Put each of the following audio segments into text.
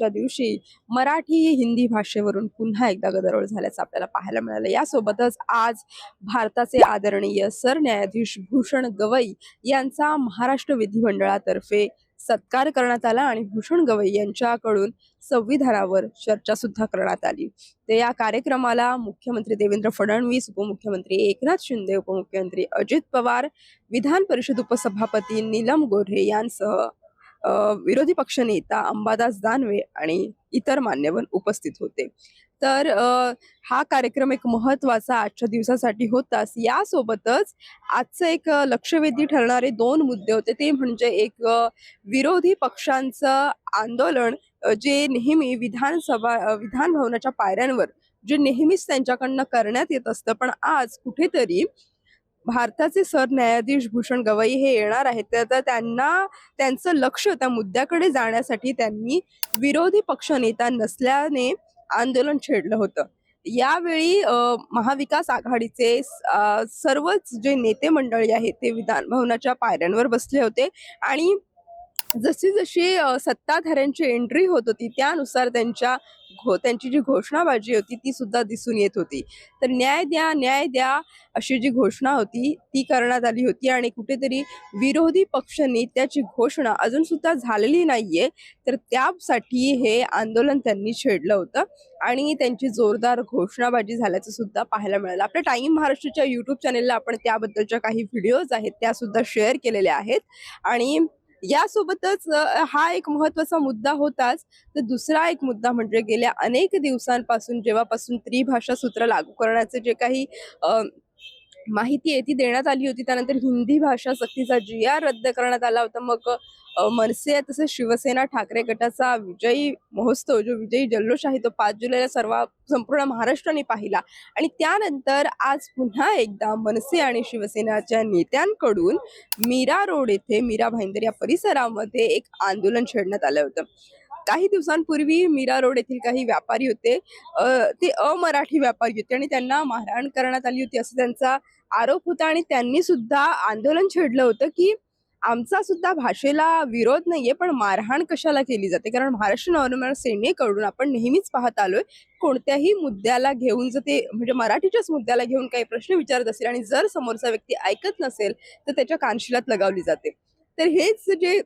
आजच्या दिवशी मराठी हिंदी भाषेवरून पुन्हा एकदा गदारोळ झाल्याचं आपल्याला पाहायला मिळालं. यासोबतच आज भारताचे आदरणीय सरन्यायाधीश भूषण गवई यांचा महाराष्ट्र विधिमंडळातर्फे सत्कार करण्यात आला आणि भूषण गवई यांच्याकडून संविधानावर चर्चा सुद्धा करण्यात आली. तर या कार्यक्रमाला मुख्यमंत्री देवेंद्र फडणवीस उपमुख्यमंत्री एकनाथ शिंदे उपमुख्यमंत्री अजित पवार विधान परिषद उपसभापती नीलम गोऱ्हे यांसह विरोधी पक्षनेता अंबादास दानवे आणि इतर मान्यवर उपस्थित होते. तर हा कार्यक्रम एक महत्त्वाचा आजच्या दिवसासाठी होताच. यासोबतच आजचं एक लक्षवेधी ठरणारे दोन मुद्दे होते. ते म्हणजे एक विरोधी पक्षांचं आंदोलन जे नेहमी विधानसभा विधानभवनाच्या विधान भवनाच्या पायऱ्यांवर जे नेहमीच त्यांच्याकडनं करण्यात येत असतं. पण आज कुठेतरी भारताचे सरन्यायाधीश भूषण गवई हे येणार आहेत. तर तर त्यांना त्यांचं लक्ष त्या मुद्द्याकडे जाण्यासाठी त्यांनी विरोधी पक्षनेता नसल्याने आंदोलन छेडलं होतं. यावेळी महाविकास आघाडीचे सर्वच जे नेते मंडळी आहेत ते विधान भवनाच्या पायऱ्यांवर बसले होते आणि जशी जशी सत्ताधाऱ्यांची एंट्री होत होती त्यानुसार त्यांच्या घो त्यांची जी घोषणाबाजी होती ती सुद्धा दिसून येत होती. तर न्याय द्या न्याय द्या अशी जी घोषणा होती ती करण्यात आली होती आणि कुठेतरी विरोधी पक्ष नेत्याची घोषणा अजून सुद्धा झालेली नाहीये. तर त्यासाठी हे आंदोलन त्यांनी छेडलं होतं आणि त्यांची जोरदार घोषणाबाजी झाल्याचं सुद्धा पाहायला मिळालं. आपल्या टाइम महाराष्ट्राच्या यूट्यूब चॅनेलला आपण त्याबद्दलच्या काही व्हिडिओज आहेत त्या सुद्धा शेअर केलेल्या आहेत. आणि यासोबतच हा एक महत्त्वाचा मुद्दा होताच. तर दुसरा एक मुद्दा म्हणजे गेल्या अनेक दिवसांपासून जेव्हापासून त्रिभाषा सूत्र लागू करण्याचे जे काही अ, माहिती आहे ती देण्यात आली होती. त्यानंतर हिंदी भाषा सक्तीचा जी आर रद्द करण्यात आला होता. मग मनसे तसेच शिवसेना ठाकरे गटाचा विजयी महोत्सव जो विजयी जल्लोष आहे तो पाच जुलैला सर्व संपूर्ण महाराष्ट्राने पाहिला. आणि त्यानंतर आज पुन्हा एकदा मनसे आणि शिवसेनाच्या नेत्यांकडून मीरा रोड येथे मीरा भाईंदर या परिसरामध्ये एक आंदोलन छेडण्यात आलं होतं. काही दिवसांपूर्वी मीरा रोड येथील काही व्यापारी होते. ते अमराठी व्यापारी होते आणि त्यांना मारहाण करण्यात आली होती असं त्यांचा आरोप होता आणि त्यांनी सुद्धा आंदोलन छेडलं होतं की आमचा सुद्धा भाषेला विरोध नाहीये पण मारहाण कशाला केली जाते? कारण महाराष्ट्र नवनिर्माण सेनेकडून आपण नेहमीच पाहत आलोय कोणत्याही मुद्द्याला घेऊन जर ते म्हणजे मराठीच्याच मुद्द्याला घेऊन काही प्रश्न विचारत असेल आणि जर समोरचा व्यक्ती ऐकत नसेल तर त्याच्या कानशिलात लगावली जाते. तर हेच जे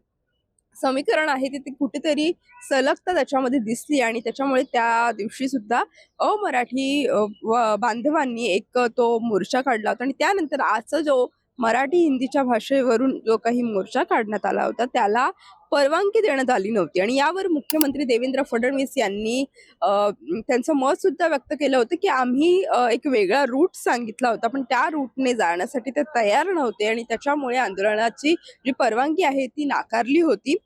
समीकरण आहे ते ते कुठेतरी सलगता त्याच्यामध्ये दिसली आणि त्याच्यामुळे त्या दिवशी सुद्धा अमराठी अ, बांधवांनी एक तो मोर्चा काढला होता आणि त्यानंतर आजचा जो मराठी हिंदीच्या भाषेवरून जो काही मोर्चा काढण्यात आला होता त्याला परवानगी देण्यात आली नव्हती. आणि यावर मुख्यमंत्री देवेंद्र फडणवीस यांनी त्यांचं मत सुद्धा व्यक्त केलं होतं की आम्ही एक वेगळा रूट सांगितला होता. पण त्या रूटने जाण्यासाठी ते तयार नव्हते आणि त्याच्यामुळे आंदोलनाची जी परवानगी आहे ती नाकारली होती.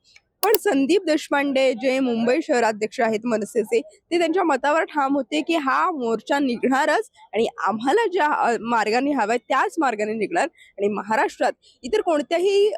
पण संदीप देशपांडे जे मुंबई शहराध्यक्ष आहेत मनसेचे ते त्यांच्या मतावर ठाम होते की हा मोर्चा निघणारच आणि आम्हाला ज्या मार्गाने हवाय त्याच मार्गाने निघणार. आणि महाराष्ट्रात इतर कोणत्याही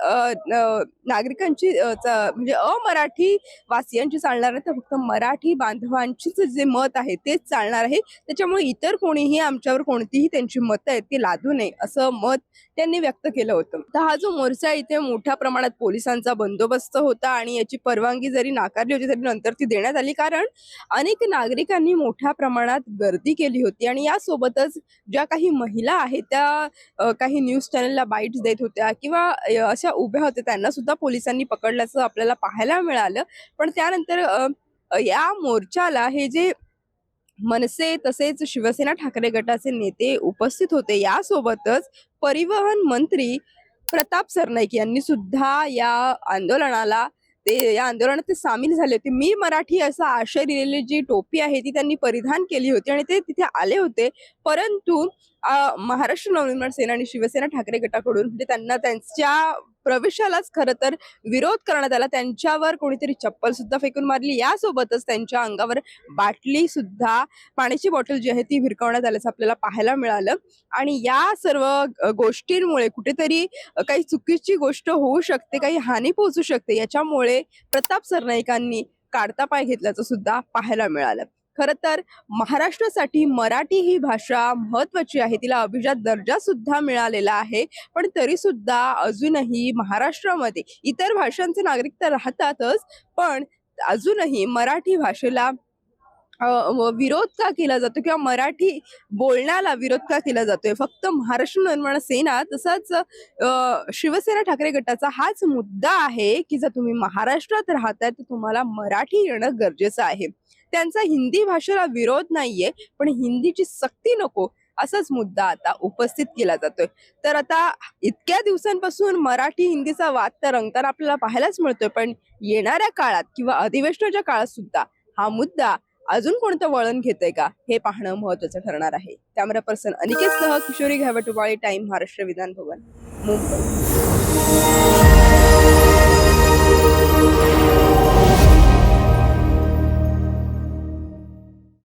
नागरिकांची म्हणजे अमराठी वासियांची चालणार नाही तर फक्त मराठी बांधवांचीच जे मत आहे तेच चालणार आहे. त्याच्यामुळे इतर कोणीही आमच्यावर कोणतीही त्यांची मतं आहेत ती लादू नये असं मत त्यांनी व्यक्त केलं होतं. तर हा जो मोर्चा इथे मोठ्या प्रमाणात पोलिसांचा बंदोबस्त होता आणि आणि याची परवानगी जरी नाकारली होती तरी नंतर ती देण्यात आली. कारण अनेक नागरिकांनी मोठ्या प्रमाणात गर्दी केली होती आणि यासोबतच ज्या काही महिला आहेत त्या काही न्यूज चॅनलला बाईट्स देत होत्या किंवा अशा उभ्या होत्या त्यांना सुद्धा पोलिसांनी पकडल्याचं आपल्याला पाहायला मिळालं. पण त्यानंतर या मोर्चाला हे जे मनसे तसेच शिवसेना ठाकरे गटाचे नेते उपस्थित होते यासोबतच परिवहन मंत्री प्रताप सरनाईक यांनी सुद्धा या आंदोलनाला ते या आंदोलनात ते सामील झाले होते. मी मराठी असा आशय दिलेली जी टोपी आहे ती त्यांनी परिधान केली होती आणि ते तिथे आले होते. परंतु महाराष्ट्र नवनिर्माण सेना आणि शिवसेना ठाकरे गटाकडून म्हणजे त्यांना त्यांच्या प्रवेशालाच खरं तर विरोध करण्यात आला. त्यांच्यावर कोणीतरी चप्पल सुद्धा फेकून मारली. यासोबतच त्यांच्या अंगावर बाटली सुद्धा पाण्याची बॉटल जी आहे ती भिरकावण्यात आल्याचं आपल्याला पाहायला मिळालं. आणि या सर्व गोष्टींमुळे कुठेतरी काही चुकीची गोष्ट होऊ शकते काही हानी पोहोचू शकते याच्यामुळे प्रताप सरनाईकांनी काढता पाय घेतल्याचं सुद्धा पाहायला मिळालं. खरं तर महाराष्ट्रासाठी मराठी ही भाषा महत्वाची आहे. तिला अभिजात दर्जा सुद्धा मिळालेला आहे. पण तरी सुद्धा अजूनही महाराष्ट्रामध्ये इतर भाषांचे नागरिक तर राहतातच. पण अजूनही मराठी भाषेला विरोध का केला जातो किंवा मराठी बोलण्याला विरोध का केला जातोय? फक्त महाराष्ट्र निर्माण सेना तसाच शिवसेना ठाकरे गटाचा हाच मुद्दा आहे की जर तुम्ही महाराष्ट्रात राहताय तर तुम्हाला मराठी येणं गरजेचं आहे. त्यांचा हिंदी भाषेला विरोध नाहीये पण हिंदीची सक्ती नको असाच मुद्दा आता उपस्थित केला जातोय. तर आता इतक्या दिवसांपासून मराठी हिंदीचा वाद तर रंगताना आपल्याला पाहायलाच मिळतोय पण येणाऱ्या काळात किंवा अधिवेशनाच्या काळात सुद्धा हा मुद्दा अजून कोणतं वळण घेतय का हे पाहणं महत्वाचं ठरणार आहे. कॅमेरा पर्सन अनिकेत सह किशोरी घावटुबाळी टाइम महाराष्ट्र विधान भवन मुंबई.